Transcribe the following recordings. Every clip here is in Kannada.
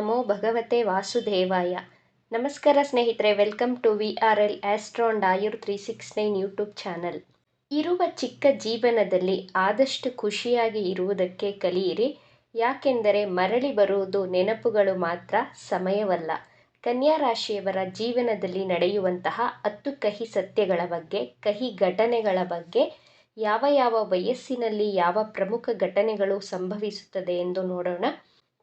ನಮೋ ಭಗವತೆ ವಾಸುದೇವಾಯ. ನಮಸ್ಕಾರ ಸ್ನೇಹಿತರೆ, welcome to V R L astron Ayur three six nine YouTube channel. ಇರುವ ಚಿಕ್ಕ ಜೀವನದಲ್ಲಿ ಆದಷ್ಟು ಖುಷಿಯಾಗಿ ಇರುವುದಕ್ಕೆ ಕಲಿಯಿರಿ. ಯಾಕೆಂದರೆ ಮರಳಿ ಬರುವುದು ನೆನಪುಗಳು ಮಾತ್ರ ಸಮಯವಲ್ಲ. ಕನ್ಯಾ ರಾಶಿಯವರ ಜೀವನದಲ್ಲಿ ನಡೆಯುವಂತಹ ಹತ್ತು ಕಹಿ ಸತ್ಯಗಳ ಬಗ್ಗೆ, ಕಹಿ ಘಟನೆಗಳ ಬಗ್ಗೆ, ಯಾವ ಯಾವ ವಯಸ್ಸಿನಲ್ಲಿ ಯಾವ ಪ್ರಮುಖ ಘಟನೆಗಳು ಸಂಭವಿಸುತ್ತದೆ ಎಂದು ನೋಡೋಣ.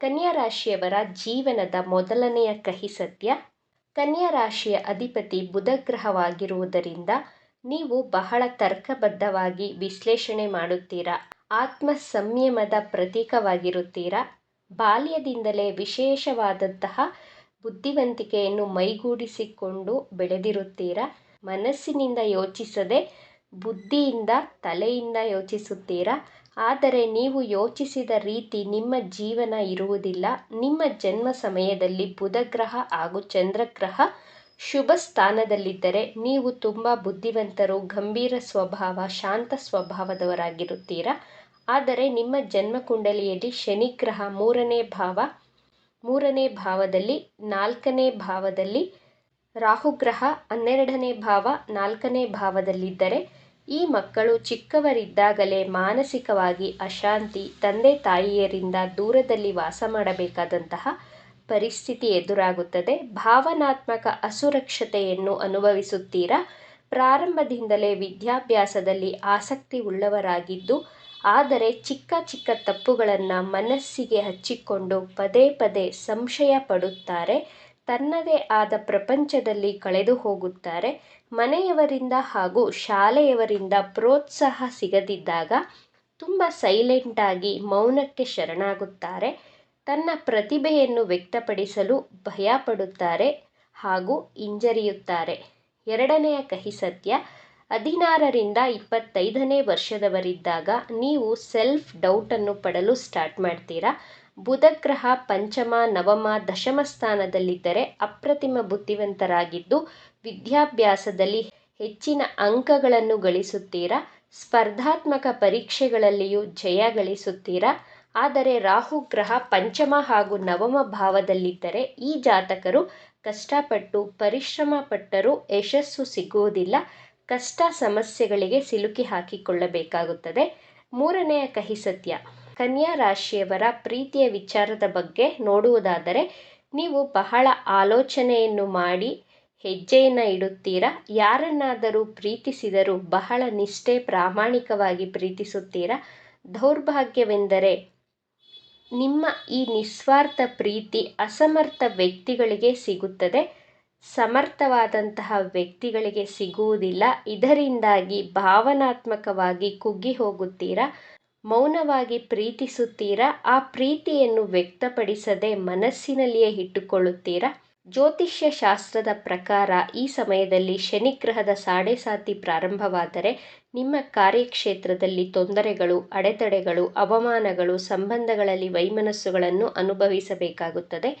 ಕನ್ಯಾ ರಾಶಿಯವರ ಜೀವನದ ಮೊದಲನೆಯ ಕಹಿ ಸತ್ಯ ಕನ್ಯಾ ರಾಶಿಯ ಅಧಿಪತಿ ಬುಧ ಗ್ರಹವಾಗಿರುವುದರಿಂದ ನೀವು ಬಹಳ ತರ್ಕಬದ್ಧವಾಗಿ ವಿಶ್ಲೇಷಣೆ ಮಾಡುತ್ತೀರಾ? ಆತ್ಮ ಸಂಯಮದ ಪ್ರತೀಕವಾಗಿರುತ್ತೀರಾ? ಬಾಲ್ಯದಿಂದಲೇ ವಿಶೇಷವಾದಂತಹ ಬುದ್ಧಿವಂತಿಕೆಯನ್ನು ಮೈಗೂಡಿಸಿಕೊಂಡು ಬೆಳೆದಿರುತ್ತೀರಾ? ಮನಸ್ಸಿನಿಂದ ಯೋಚಿಸದೆ ಬುದ್ಧಿಯಿಂದ ತಲೆಯಿಂದ ಯೋಚಿಸುತ್ತೀರಾ? ಆದರೆ ನೀವು ಯೋಚಿಸಿದ ರೀತಿ ನಿಮ್ಮ ಜೀವನ ಇರುವುದಿಲ್ಲ. ನಿಮ್ಮ ಜನ್ಮ ಸಮಯದಲ್ಲಿ ಬುಧಗ್ರಹ ಹಾಗೂ ಚಂದ್ರಗ್ರಹ ಶುಭ ಸ್ಥಾನದಲ್ಲಿದ್ದರೆ ನೀವು ತುಂಬ ಬುದ್ಧಿವಂತರು, ಗಂಭೀರ ಸ್ವಭಾವ, ಶಾಂತ ಸ್ವಭಾವದವರಾಗಿರುತ್ತೀರಾ? ಆದರೆ ನಿಮ್ಮ ಜನ್ಮ ಕುಂಡಲಿಯಲ್ಲಿ ಶನಿಗ್ರಹ ಮೂರನೇ ಭಾವ, ಮೂರನೇ ಭಾವದಲ್ಲಿ, ನಾಲ್ಕನೇ ಭಾವದಲ್ಲಿ ರಾಹುಗ್ರಹ, ಹನ್ನೆರಡನೇ ಭಾವ, ನಾಲ್ಕನೇ ಭಾವದಲ್ಲಿದ್ದರೆ ಈ ಮಕ್ಕಳು ಚಿಕ್ಕವರಿದ್ದಾಗಲೇ ಮಾನಸಿಕವಾಗಿ ಅಶಾಂತಿ, ತಂದೆ ತಾಯಿಯರಿಂದ ದೂರದಲ್ಲಿ ವಾಸ ಮಾಡಬೇಕಾದಂತಹ ಪರಿಸ್ಥಿತಿ ಎದುರಾಗುತ್ತದೆ. ಭಾವನಾತ್ಮಕ ಅಸುರಕ್ಷತೆಯನ್ನು ಅನುಭವಿಸುತ್ತೀರಾ? ಪ್ರಾರಂಭದಿಂದಲೇ ವಿದ್ಯಾಭ್ಯಾಸದಲ್ಲಿ ಆಸಕ್ತಿ ಉಳ್ಳವರಾಗಿದ್ದು, ಆದರೆ ಚಿಕ್ಕ ಚಿಕ್ಕ ತಪ್ಪುಗಳನ್ನು ಮನಸ್ಸಿಗೆ ಹಚ್ಚಿಕೊಂಡು ಪದೇ ಪದೇ ಸಂಶಯ ಪಡುತ್ತಾರೆ, ತನ್ನದೇ ಆದ ಪ್ರಪಂಚದಲ್ಲಿ ಕಳೆದು ಹೋಗುತ್ತಾರೆ ಮನೆಯವರಿಂದ ಹಾಗೂ ಶಾಲೆಯವರಿಂದ ಪ್ರೋತ್ಸಾಹ ಸಿಗದಿದ್ದಾಗ ತುಂಬ ಸೈಲೆಂಟಾಗಿ ಮೌನಕ್ಕೆ ಶರಣಾಗುತ್ತಾರೆ. ತನ್ನ ಪ್ರತಿಭೆಯನ್ನು ವ್ಯಕ್ತಪಡಿಸಲು ಭಯಪಡುತ್ತಾರೆ ಹಾಗೂ ಹಿಂಜರಿಯುತ್ತಾರೆ. ಎರಡನೆಯ ಕಹಿ ಸತ್ಯ, ಹದಿನಾರರಿಂದ ಇಪ್ಪತ್ತೈದನೇ ವರ್ಷದವರಿದ್ದಾಗ ನೀವು ಸೆಲ್ಫ್ ಡೌಟನ್ನು ಪಡಲು ಸ್ಟಾರ್ಟ್ ಮಾಡ್ತೀರಾ? ಬುಧಗ್ರಹ ಪಂಚಮ, ನವಮ, ದಶಮ ಸ್ಥಾನದಲ್ಲಿದ್ದರೆ ಅಪ್ರತಿಮ ಬುದ್ಧಿವಂತರಾಗಿದ್ದು, ವಿದ್ಯಾಭ್ಯಾಸದಲ್ಲಿ ಹೆಚ್ಚಿನ ಅಂಕಗಳನ್ನು ಗಳಿಸುತ್ತೀರಾ? ಸ್ಪರ್ಧಾತ್ಮಕ ಪರೀಕ್ಷೆಗಳಲ್ಲಿಯೂ ಜಯ ಗಳಿಸುತ್ತೀರಾ? ಆದರೆ ರಾಹು ಗ್ರಹ ಪಂಚಮ ಹಾಗೂ ನವಮ ಭಾವದಲ್ಲಿದ್ದರೆ ಈ ಜಾತಕರು ಕಷ್ಟಪಟ್ಟು ಪರಿಶ್ರಮ ಪಟ್ಟರೂ ಯಶಸ್ಸು ಸಿಗುವುದಿಲ್ಲ. ಕಷ್ಟ ಸಮಸ್ಯೆಗಳಿಗೆ ಸಿಲುಕಿ ಹಾಕಿಕೊಳ್ಳಬೇಕಾಗುತ್ತದೆ. ಮೂರನೆಯ ಕಹಿ ಸತ್ಯ. ಕನ್ಯಾ ರಾಶಿಯವರ ಪ್ರೀತಿಯ ವಿಚಾರದ ಬಗ್ಗೆ ನೋಡುವುದಾದರೆ, ನೀವು ಬಹಳ ಆಲೋಚನೆಯನ್ನು ಮಾಡಿ ಹೆಜ್ಜೆಯನ್ನು ಇಡುತ್ತೀರಾ? ಯಾರನ್ನಾದರೂ ಪ್ರೀತಿಸಿದರೂ ಬಹಳ ನಿಷ್ಠೆ, ಪ್ರಾಮಾಣಿಕವಾಗಿ ಪ್ರೀತಿಸುತ್ತೀರಾ? ದೌರ್ಭಾಗ್ಯವೆಂದರೆ ನಿಮ್ಮ ಈ ನಿಸ್ವಾರ್ಥ ಪ್ರೀತಿ ಅಸಮರ್ಥ ವ್ಯಕ್ತಿಗಳಿಗೆ ಸಿಗುತ್ತದೆ. ಸಮರ್ಥವಾದಂತಹ ವ್ಯಕ್ತಿಗಳಿಗೆ ಸಿಗುವುದಿಲ್ಲ. ಇದರಿಂದಾಗಿ ಭಾವನಾತ್ಮಕವಾಗಿ ಕುಗ್ಗಿ ಹೋಗುತ್ತೀರಾ? ಮೌನವಾಗಿ ಪ್ರೀತಿಸುತ್ತೀರಾ? ಆ ಪ್ರೀತಿಯನ್ನು ವ್ಯಕ್ತಪಡಿಸದೆ ಮನಸ್ಸಿನಲ್ಲಿಯೇ ಇಟ್ಟುಕೊಳ್ಳುತ್ತೀರಾ? ಜ್ಯೋತಿಷ್ಯ ಶಾಸ್ತ್ರದ ಪ್ರಕಾರ ಈ ಸಮಯದಲ್ಲಿ ಶನಿ ಶನಿಗ್ರಹದ ಸಾಡೆಸಾತಿ ಪ್ರಾರಂಭವಾದರೆ ನಿಮ್ಮ ಕಾರ್ಯಕ್ಷೇತ್ರದಲ್ಲಿ ತೊಂದರೆಗಳು, ಅಡೆತಡೆಗಳು, ಅವಮಾನಗಳು, ಸಂಬಂಧಗಳಲ್ಲಿ ವೈಮನಸ್ಸುಗಳನ್ನು ಅನುಭವಿಸಬೇಕಾಗುತ್ತದೆ.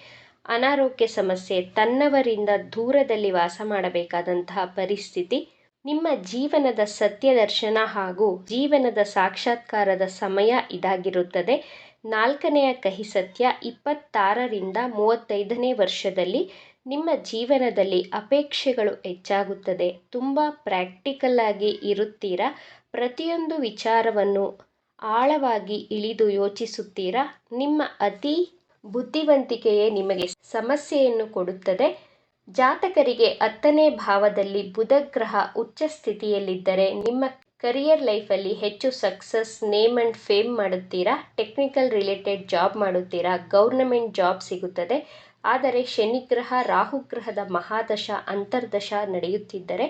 ಅನಾರೋಗ್ಯ ಸಮಸ್ಯೆ ತನ್ನವರಿಂದ ದೂರದಲ್ಲಿ ವಾಸ ಮಾಡಬೇಕಾದಂತಹ ಪರಿಸ್ಥಿತಿ ನಿಮ್ಮ ಜೀವನದ ಸತ್ಯದರ್ಶನ ಹಾಗೂ ಜೀವನದ ಸಾಕ್ಷಾತ್ಕಾರದ ಸಮಯ ಇದಾಗಿರುತ್ತದೆ. ನಾಲ್ಕನೆಯ ಕಹಿ ಸತ್ಯ, ಇಪ್ಪತ್ತಾರರಿಂದ ಮೂವತ್ತೈದನೇ ವರ್ಷದಲ್ಲಿ ನಿಮ್ಮ ಜೀವನದಲ್ಲಿ ಅಪೇಕ್ಷೆಗಳು ಹೆಚ್ಚಾಗುತ್ತದೆ. ತುಂಬ ಆಗಿ ಇರುತ್ತೀರಾ? ಪ್ರತಿಯೊಂದು ವಿಚಾರವನ್ನು ಆಳವಾಗಿ ಇಳಿದು ಯೋಚಿಸುತ್ತೀರಾ? ನಿಮ್ಮ ಅತಿ ಬುದ್ಧಿವಂತಿಕೆಯೇ ನಿಮಗೆ ಸಮಸ್ಯೆಯನ್ನು ಕೊಡುತ್ತದೆ. ಜಾತಕರಿಗೆ ಹತ್ತನೇ ಭಾವದಲ್ಲಿ ಬುಧಗ್ರಹ ಉಚ್ಚ ಸ್ಥಿತಿಯಲ್ಲಿದ್ದರೆ ನಿಮ್ಮ ಕರಿಯರ್ ಲೈಫಲ್ಲಿ ಹೆಚ್ಚು ಸಕ್ಸಸ್ ನೇಮ್ ಆ್ಯಂಡ್ ಫೇಮ್ ಮಾಡುತ್ತೀರಾ? ಟೆಕ್ನಿಕಲ್ ರಿಲೇಟೆಡ್ ಜಾಬ್ ಮಾಡುತ್ತೀರಾ? ಗೌರ್ನಮೆಂಟ್ ಜಾಬ್ ಸಿಗುತ್ತದೆ. ಆದರೆ ಶನಿಗ್ರಹ ರಾಹುಗ್ರಹದ ಮಹಾದಶ, ಅಂತರ್ದಶ ನಡೆಯುತ್ತಿದ್ದರೆ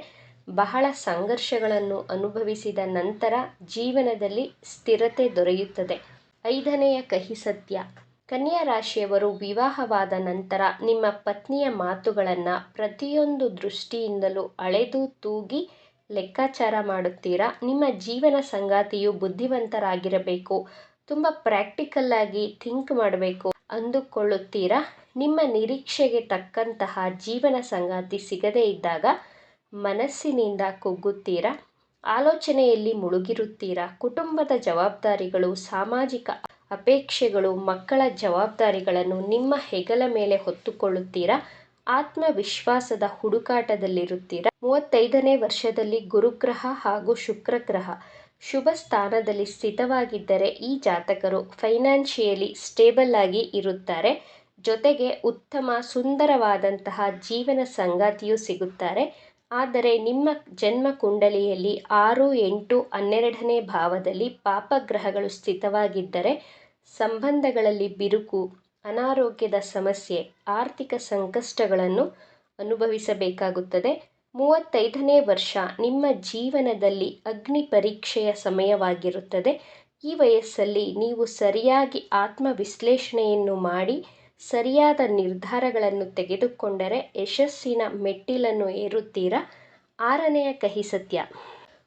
ಬಹಳ ಸಂಘರ್ಷಗಳನ್ನು ಅನುಭವಿಸಿದ ನಂತರ ಜೀವನದಲ್ಲಿ ಸ್ಥಿರತೆ ದೊರೆಯುತ್ತದೆ. ಐದನೆಯ ಕಹಿ ಸತ್ಯ. ಕನ್ಯಾ ರಾಶಿಯವರು ವಿವಾಹವಾದ ನಂತರ ನಿಮ್ಮ ಪತ್ನಿಯ ಮಾತುಗಳನ್ನು ಪ್ರತಿಯೊಂದು ದೃಷ್ಟಿಯಿಂದಲೂ ಅಳೆದು ತೂಗಿ ಲೆಕ್ಕಾಚಾರ ಮಾಡುತ್ತೀರಾ? ನಿಮ್ಮ ಜೀವನ ಸಂಗಾತಿಯು ಬುದ್ಧಿವಂತರಾಗಿರಬೇಕು, ತುಂಬ ಪ್ರಾಕ್ಟಿಕಲ್ ಆಗಿ ಥಿಂಕ್ ಮಾಡಬೇಕು ಅಂದುಕೊಳ್ಳುತ್ತೀರಾ? ನಿಮ್ಮ ನಿರೀಕ್ಷೆಗೆ ತಕ್ಕಂತಹ ಜೀವನ ಸಂಗಾತಿ ಸಿಗದೇ ಇದ್ದಾಗ ಮನಸ್ಸಿನಿಂದ ಕುಗ್ಗುತ್ತೀರಾ? ಆಲೋಚನೆಯಲ್ಲಿ ಮುಳುಗಿರುತ್ತೀರಾ? ಕುಟುಂಬದ ಜವಾಬ್ದಾರಿಗಳು ಸಾಮಾಜಿಕ ಅಪೇಕ್ಷೆಗಳು, ಮಕ್ಕಳ ಜವಾಬ್ದಾರಿಗಳನ್ನು ನಿಮ್ಮ ಹೆಗಲ ಮೇಲೆ ಹೊತ್ತುಕೊಳ್ಳುತ್ತೀರಾ? ಆತ್ಮವಿಶ್ವಾಸದ ಹುಡುಕಾಟದಲ್ಲಿರುತ್ತೀರಾ? ಮೂವತ್ತೈದನೇ ವರ್ಷದಲ್ಲಿ ಗುರುಗ್ರಹ ಹಾಗೂ ಶುಕ್ರಗ್ರಹ ಶುಭ ಸ್ಥಾನದಲ್ಲಿ ಸ್ಥಿತವಾಗಿದ್ದರೆ ಈ ಜಾತಕರು ಫೈನಾನ್ಷಿಯಲಿ ಸ್ಟೇಬಲ್ ಆಗಿ ಇರುತ್ತಾರೆ. ಜೊತೆಗೆ ಉತ್ತಮ ಸುಂದರವಾದಂತಹ ಜೀವನ ಸಂಗಾತಿಯೂ ಸಿಗುತ್ತಾರೆ. ಆದರೆ ನಿಮ್ಮ ಜನ್ಮ ಕುಂಡಲಿಯಲ್ಲಿ ಆರು, ಎಂಟು, ಹನ್ನೆರಡನೇ ಭಾವದಲ್ಲಿ ಪಾಪಗ್ರಹಗಳು ಸ್ಥಿತವಾಗಿದ್ದರೆ ಸಂಬಂಧಗಳಲ್ಲಿ ಬಿರುಕು, ಅನಾರೋಗ್ಯದ ಸಮಸ್ಯೆ, ಆರ್ಥಿಕ ಸಂಕಷ್ಟಗಳನ್ನು ಅನುಭವಿಸಬೇಕಾಗುತ್ತದೆ. ಮೂವತ್ತೈದನೇ ವರ್ಷ ನಿಮ್ಮ ಜೀವನದಲ್ಲಿ ಅಗ್ನಿ ಪರೀಕ್ಷೆಯ ಸಮಯವಾಗಿರುತ್ತದೆ. ಈ ವಯಸ್ಸಲ್ಲಿ ನೀವು ಸರಿಯಾಗಿ ಆತ್ಮವಿಶ್ಲೇಷಣೆಯನ್ನು ಮಾಡಿ ಸರಿಯಾದ ನಿರ್ಧಾರಗಳನ್ನು ತೆಗೆದುಕೊಂಡರೆ ಯಶಸ್ಸಿನ ಮೆಟ್ಟಿಲನ್ನು ಏರುತ್ತೀರಾ? ಆರನೆಯ ಕಹಿ ಸತ್ಯ.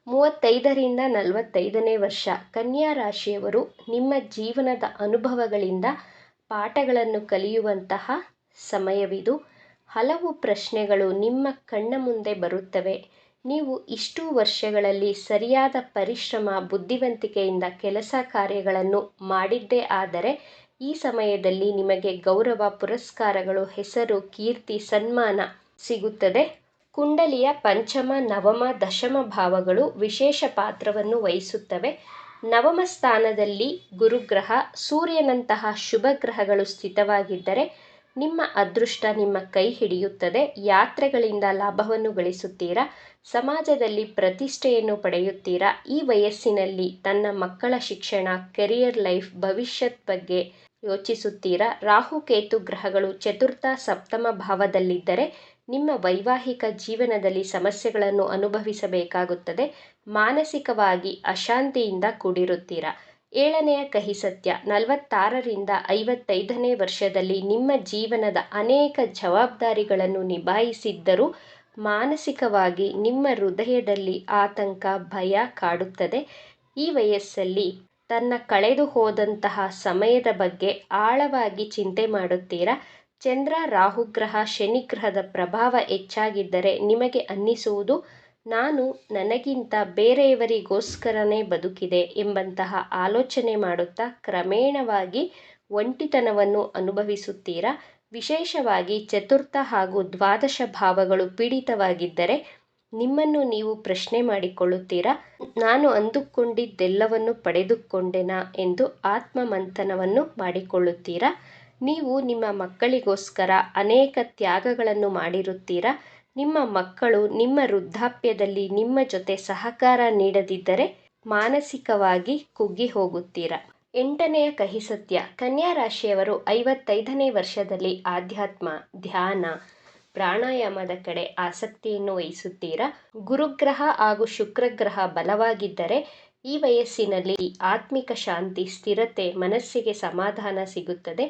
ಮೂವತ್ತೈದರಿಂದ ನಲವತ್ತೈದನೇ ವರ್ಷ. ಕನ್ಯಾ ರಾಶಿಯವರು ನಿಮ್ಮ ಜೀವನದ ಅನುಭವಗಳಿಂದ ಪಾಠಗಳನ್ನು ಕಲಿಯುವಂತಹ ಸಮಯವಿದು. ಹಲವು ಪ್ರಶ್ನೆಗಳು ನಿಮ್ಮ ಕಣ್ಣ ಮುಂದೆ ಬರುತ್ತವೆ. ನೀವು ಇಷ್ಟು ವರ್ಷಗಳಲ್ಲಿ ಸರಿಯಾದ ಪರಿಶ್ರಮ, ಬುದ್ಧಿವಂತಿಕೆಯಿಂದ ಕೆಲಸ ಕಾರ್ಯಗಳನ್ನು ಮಾಡಿದ್ದೇ ಆದರೆ ಈ ಸಮಯದಲ್ಲಿ ನಿಮಗೆ ಗೌರವ, ಪುರಸ್ಕಾರಗಳು, ಹೆಸರು, ಕೀರ್ತಿ, ಸನ್ಮಾನ ಸಿಗುತ್ತದೆ. ಕುಂಡಲಿಯ ಪಂಚಮ, ನವಮ, ದಶಮ ಭಾವಗಳು ವಿಶೇಷ ಪಾತ್ರವನ್ನು ವಹಿಸುತ್ತವೆ. ನವಮ ಸ್ಥಾನದಲ್ಲಿ ಗುರುಗ್ರಹ, ಸೂರ್ಯನಂತಹ ಶುಭ ಗ್ರಹಗಳು ಸ್ಥಿತವಾಗಿದ್ದರೆ ನಿಮ್ಮ ಅದೃಷ್ಟ ನಿಮ್ಮ ಕೈ ಹಿಡಿಯುತ್ತದೆ. ಯಾತ್ರೆಗಳಿಂದ ಲಾಭವನ್ನು ಗಳಿಸುತ್ತೀರಾ? ಸಮಾಜದಲ್ಲಿ ಪ್ರತಿಷ್ಠೆಯನ್ನು ಪಡೆಯುತ್ತೀರಾ? ಈ ವಯಸ್ಸಿನಲ್ಲಿ ತನ್ನ ಮಕ್ಕಳ ಶಿಕ್ಷಣ ಕೆರಿಯರ್ ಲೈಫ್ ಭವಿಷ್ಯದ ಬಗ್ಗೆ ಯೋಚಿಸುತ್ತೀರಾ? ರಾಹುಕೇತು ಗ್ರಹಗಳು ಚತುರ್ಥ ಸಪ್ತಮ ಭಾವದಲ್ಲಿದ್ದರೆ ನಿಮ್ಮ ವೈವಾಹಿಕ ಜೀವನದಲ್ಲಿ ಸಮಸ್ಯೆಗಳನ್ನು ಅನುಭವಿಸಬೇಕಾಗುತ್ತದೆ. ಮಾನಸಿಕವಾಗಿ ಅಶಾಂತಿಯಿಂದ ಕೂಡಿರುತ್ತೀರಾ? ಏಳನೆಯ ಕಹಿ ಸತ್ಯ, ನಲವತ್ತಾರರಿಂದ ಐವತ್ತೈದನೇ ವರ್ಷದಲ್ಲಿ ನಿಮ್ಮ ಜೀವನದ ಅನೇಕ ಜವಾಬ್ದಾರಿಗಳನ್ನು ನಿಭಾಯಿಸಿದ್ದರೂ ಮಾನಸಿಕವಾಗಿ ನಿಮ್ಮ ಹೃದಯದಲ್ಲಿ ಆತಂಕ, ಭಯ ಕಾಡುತ್ತದೆ. ಈ ವಯಸ್ಸಲ್ಲಿ ತನ್ನ ಕಳೆದು ಹೋದಂತಹ ಸಮಯದ ಬಗ್ಗೆ ಆಳವಾಗಿ ಚಿಂತೆ ಮಾಡುತ್ತೀರಾ? ಚಂದ್ರ ರಾಹುಗ್ರಹ ಶನಿಗ್ರಹದ ಪ್ರಭಾವ ಹೆಚ್ಚಾಗಿದ್ದರೆ ನಿಮಗೆ ಅನ್ನಿಸುವುದು? ನಾನು ನನಗಿಂತ ಬೇರೆಯವರಿಗೋಸ್ಕರನೇ ಬದುಕಿದೆ ಎಂಬಂತಹ ಆಲೋಚನೆ ಮಾಡುತ್ತಾ ಕ್ರಮೇಣವಾಗಿ ಒಂಟಿತನವನ್ನು ಅನುಭವಿಸುತ್ತೀರಾ? ವಿಶೇಷವಾಗಿ ಚತುರ್ಥ ಹಾಗೂ ದ್ವಾದಶ ಭಾವಗಳು ಪೀಡಿತವಾಗಿದ್ದರೆ ನಿಮ್ಮನ್ನು ನೀವು ಪ್ರಶ್ನೆ ಮಾಡಿಕೊಳ್ಳುತ್ತೀರಾ? ನಾನು ಅಂದುಕೊಂಡಿದ್ದೆಲ್ಲವನ್ನು ಪಡೆದುಕೊಂಡೆನಾ ಎಂದು ಆತ್ಮಮಂಥನವನ್ನು ಮಾಡಿಕೊಳ್ಳುತ್ತೀರಾ? ನೀವು ನಿಮ್ಮ ಮಕ್ಕಳಿಗೋಸ್ಕರ ಅನೇಕ ತ್ಯಾಗಗಳನ್ನು ಮಾಡಿರುತ್ತೀರಾ? ನಿಮ್ಮ ಮಕ್ಕಳು ನಿಮ್ಮ ವೃದ್ಧಾಪ್ಯದಲ್ಲಿ ನಿಮ್ಮ ಜೊತೆ ಸಹಕಾರ ನೀಡದಿದ್ದರೆ ಮಾನಸಿಕವಾಗಿ ಕುಗ್ಗಿ ಹೋಗುತ್ತೀರಾ? ಎಂಟನೆಯ ಕಹಿ ಸತ್ಯ ಕನ್ಯಾ ರಾಶಿಯವರು ಐವತ್ತೈದನೇ ವರ್ಷದಲ್ಲಿ ಆಧ್ಯಾತ್ಮ, ಧ್ಯಾನ ಪ್ರಾಣಾಯಾಮದ ಕಡೆ ಆಸಕ್ತಿಯನ್ನು ವಹಿಸುತ್ತೀರಾ? ಗುರುಗ್ರಹ ಹಾಗೂ ಶುಕ್ರಗ್ರಹ ಬಲವಾಗಿದ್ದರೆ ಈ ವಯಸ್ಸಿನಲ್ಲಿ ಆತ್ಮಿಕ ಶಾಂತಿ, ಸ್ಥಿರತೆ ಮನಸ್ಸಿಗೆ ಸಮಾಧಾನ ಸಿಗುತ್ತದೆ.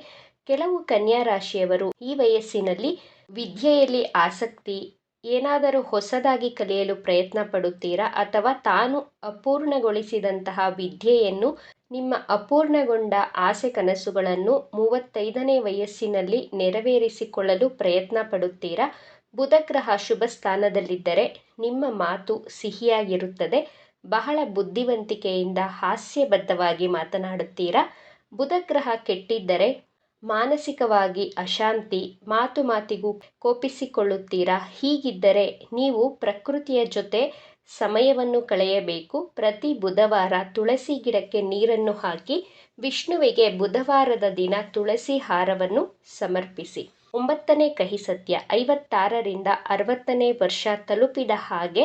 ಕೆಲವು ಕನ್ಯಾ ರಾಶಿಯವರು ಈ ವಯಸ್ಸಿನಲ್ಲಿ ವಿದ್ಯೆಯಲ್ಲಿ ಆಸಕ್ತಿ, ಏನಾದರೂ ಹೊಸದಾಗಿ ಕಲಿಯಲು ಪ್ರಯತ್ನ ಪಡುತ್ತೀರಾ ಅಥವಾ ತಾನು ಅಪೂರ್ಣಗೊಳಿಸಿದಂತಹ ವಿದ್ಯೆಯನ್ನು ನಿಮ್ಮ ಅಪೂರ್ಣಗೊಂಡ ಆಸೆ ಕನಸುಗಳನ್ನು ಮೂವತ್ತೈದನೇ ವಯಸ್ಸಿನಲ್ಲಿ ನೆರವೇರಿಸಿಕೊಳ್ಳಲು ಪ್ರಯತ್ನ ಪಡುತ್ತೀರಾ? ಬುಧಗ್ರಹ ಶುಭ ಸ್ಥಾನದಲ್ಲಿದ್ದರೆ ನಿಮ್ಮ ಮಾತು ಸಿಹಿಯಾಗಿರುತ್ತದೆ. ಬಹಳ ಬುದ್ಧಿವಂತಿಕೆಯಿಂದ ಹಾಸ್ಯಬದ್ಧವಾಗಿ ಮಾತನಾಡುತ್ತೀರಾ? ಬುಧಗ್ರಹ ಕೆಟ್ಟಿದ್ದರೆ ಮಾನಸಿಕವಾಗಿ ಅಶಾಂತಿ, ಮಾತು ಮಾತಿಗೂ ಕೋಪಿಸಿಕೊಳ್ಳುತ್ತೀರಾ? ಹೀಗಿದ್ದರೆ ನೀವು ಪ್ರಕೃತಿಯ ಜೊತೆ ಸಮಯವನ್ನು ಕಳೆಯಬೇಕು. ಪ್ರತಿ ಬುಧವಾರ ತುಳಸಿ ಗಿಡಕ್ಕೆ ನೀರನ್ನು ಹಾಕಿ ವಿಷ್ಣುವಿಗೆ ಬುಧವಾರದ ದಿನ ತುಳಸಿ ಹಾರವನ್ನು ಸಮರ್ಪಿಸಿ. ಒಂಬತ್ತನೇ ಕಹಿ ಸತ್ಯ ಐವತ್ತಾರರಿಂದ ಅರವತ್ತನೇ ವರ್ಷ ತಲುಪಿದ ಹಾಗೆ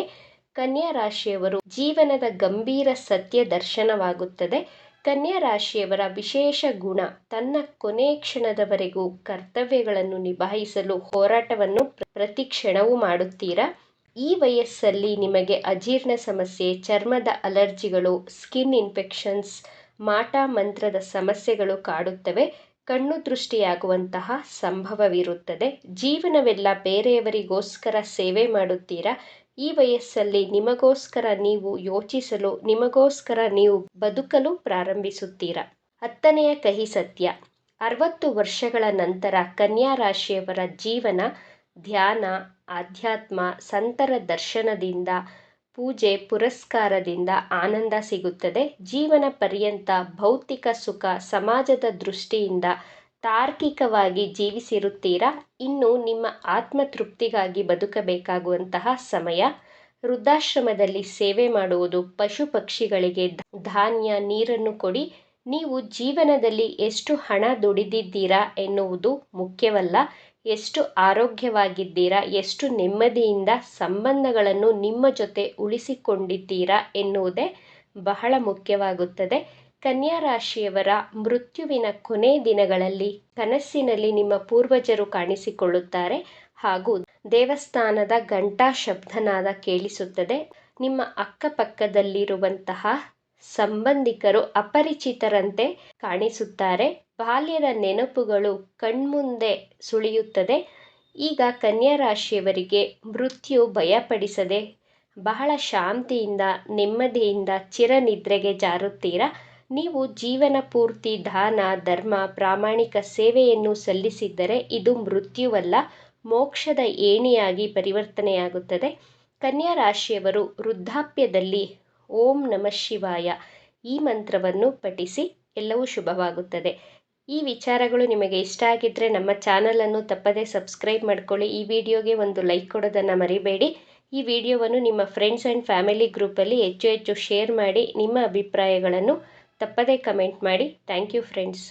ಕನ್ಯಾ ರಾಶಿಯವರು ಜೀವನದ ಗಂಭೀರ ಸತ್ಯ ದರ್ಶನವಾಗುತ್ತದೆ. ಕನ್ಯಾ ರಾಶಿಯವರ ವಿಶೇಷ ಗುಣ ತನ್ನ ಕೊನೆ ಕ್ಷಣದವರೆಗೂ ಕರ್ತವ್ಯಗಳನ್ನು ನಿಭಾಯಿಸಲು ಹೋರಾಟವನ್ನು ಪ್ರತಿ ಕ್ಷಣವೂ ಮಾಡುತ್ತೀರಾ? ಈ ವಯಸ್ಸಲ್ಲಿ ನಿಮಗೆ ಅಜೀರ್ಣ ಸಮಸ್ಯೆ, ಚರ್ಮದ ಅಲರ್ಜಿಗಳು, ಸ್ಕಿನ್ ಇನ್ಫೆಕ್ಷನ್ಸ್, ಮಾಟ ಮಂತ್ರದ ಸಮಸ್ಯೆಗಳು ಕಾಡುತ್ತವೆ. ಕಣ್ಣು ದೃಷ್ಟಿಯಾಗುವಂತಹ ಸಂಭವವಿರುತ್ತದೆ. ಜೀವನವೆಲ್ಲ ಬೇರೆಯವರಿಗೋಸ್ಕರ ಸೇವೆ ಮಾಡುತ್ತೀರಾ? ಈ ವಯಸ್ಸಲ್ಲಿ ನಿಮಗೋಸ್ಕರ ನೀವು ಯೋಚಿಸಲು, ನಿಮಗೋಸ್ಕರ ನೀವು ಬದುಕಲು ಪ್ರಾರಂಭಿಸುತ್ತೀರಾ? ಹತ್ತನೆಯ ಕಹಿ ಸತ್ಯ. ಅರವತ್ತು ವರ್ಷಗಳ ನಂತರ ಕನ್ಯಾ ರಾಶಿಯವರ ಜೀವನ ಧ್ಯಾನ, ಆಧ್ಯಾತ್ಮ, ಸಂತರ ದರ್ಶನದಿಂದ, ಪೂಜೆ, ಪುರಸ್ಕಾರದಿಂದ ಆನಂದ ಸಿಗುತ್ತದೆ. ಜೀವನ ಪರ್ಯಂತ ಭೌತಿಕ ಸುಖ ಸಮಾಜದ ದೃಷ್ಟಿಯಿಂದ ತಾರ್ಕಿಕವಾಗಿ ಜೀವಿಸಿರುತ್ತೀರಾ? ಇನ್ನು ನಿಮ್ಮ ಆತ್ಮತೃಪ್ತಿಗಾಗಿ ಬದುಕಬೇಕಾಗುವಂತಹ ಸಮಯ? ವೃದ್ಧಾಶ್ರಮದಲ್ಲಿ ಸೇವೆ ಮಾಡುವುದು ಪಶು ಪಕ್ಷಿಗಳಿಗೆ ಧಾನ್ಯ, ನೀರನ್ನು ಕೊಡಿ. ನೀವು ಜೀವನದಲ್ಲಿ ಎಷ್ಟು ಹಣ ದುಡಿದಿದ್ದೀರಾ ಎನ್ನುವುದು ಮುಖ್ಯವಲ್ಲ. ಎಷ್ಟು ಆರೋಗ್ಯವಾಗಿದ್ದೀರಾ, ಎಷ್ಟು ನೆಮ್ಮದಿಯಿಂದ ಸಂಬಂಧಗಳನ್ನು ನಿಮ್ಮ ಜೊತೆ ಉಳಿಸಿಕೊಂಡಿದ್ದೀರಾ ಎನ್ನುವುದೇ ಬಹಳ ಮುಖ್ಯವಾಗುತ್ತದೆ. ಕನ್ಯಾ ರಾಶಿಯವರ ಮೃತ್ಯುವಿನ ಕೊನೆ ದಿನಗಳಲ್ಲಿ ಕನಸಿನಲ್ಲಿ ನಿಮ್ಮ ಪೂರ್ವಜರು ಕಾಣಿಸಿಕೊಳ್ಳುತ್ತಾರೆ ಹಾಗೂ ದೇವಸ್ಥಾನದ ಘಂಟಾ ಶಬ್ದನಾದ ಕೇಳಿಸುತ್ತದೆ. ನಿಮ್ಮ ಅಕ್ಕಪಕ್ಕದಲ್ಲಿರುವಂತಹ ಸಂಬಂಧಿಕರು ಅಪರಿಚಿತರಂತೆ ಕಾಣಿಸುತ್ತಾರೆ. ಬಾಲ್ಯದ ನೆನಪುಗಳು ಕಣ್ಮುಂದೆ ಸುಳಿಯುತ್ತದೆ. ಈಗ ಕನ್ಯಾ ರಾಶಿಯವರಿಗೆ ಮೃತ್ಯು ಭಯಪಡಿಸದೆ ಬಹಳ ಶಾಂತಿಯಿಂದ, ನೆಮ್ಮದಿಯಿಂದ ಚಿರನಿದ್ರೆಗೆ ಜಾರುತ್ತೀರಾ? ನೀವು ಜೀವನ ಪೂರ್ತಿ ದಾನ, ಧರ್ಮ, ಪ್ರಾಮಾಣಿಕ ಸೇವೆಯನ್ನು ಸಲ್ಲಿಸಿದ್ದರೆ ಇದು ಮೃತ್ಯುವಲ್ಲ, ಮೋಕ್ಷದ ಏಣಿಯಾಗಿ ಪರಿವರ್ತನೆಯಾಗುತ್ತದೆ. ಕನ್ಯಾ ರಾಶಿಯವರು ವೃದ್ಧಾಪ್ಯದಲ್ಲಿ ಓಂ ನಮಃ ಶಿವಾಯ. ಈ ಮಂತ್ರವನ್ನು ಪಠಿಸಿ ಎಲ್ಲವೂ ಶುಭವಾಗುತ್ತದೆ. ಈ ವಿಚಾರಗಳು ನಿಮಗೆ ಇಷ್ಟ ಆಗಿದ್ದರೆ ನಮ್ಮ ಚಾನಲನ್ನು ತಪ್ಪದೇ ಸಬ್ಸ್ಕ್ರೈಬ್ ಮಾಡ್ಕೊಳ್ಳಿ. ಈ ವಿಡಿಯೋಗೆ ಒಂದು ಲೈಕ್ ಕೊಡೋದನ್ನು ಮರಿಬೇಡಿ. ಈ ವಿಡಿಯೋವನ್ನು ನಿಮ್ಮ ಫ್ರೆಂಡ್ಸ್ ಆ್ಯಂಡ್ ಫ್ಯಾಮಿಲಿ ಗ್ರೂಪಲ್ಲಿ ಹೆಚ್ಚು ಹೆಚ್ಚು ಶೇರ್ ಮಾಡಿ ನಿಮ್ಮ ಅಭಿಪ್ರಾಯಗಳನ್ನು ತಪ್ಪದೇ ಕಮೆಂಟ್ ಮಾಡಿ. Thank you friends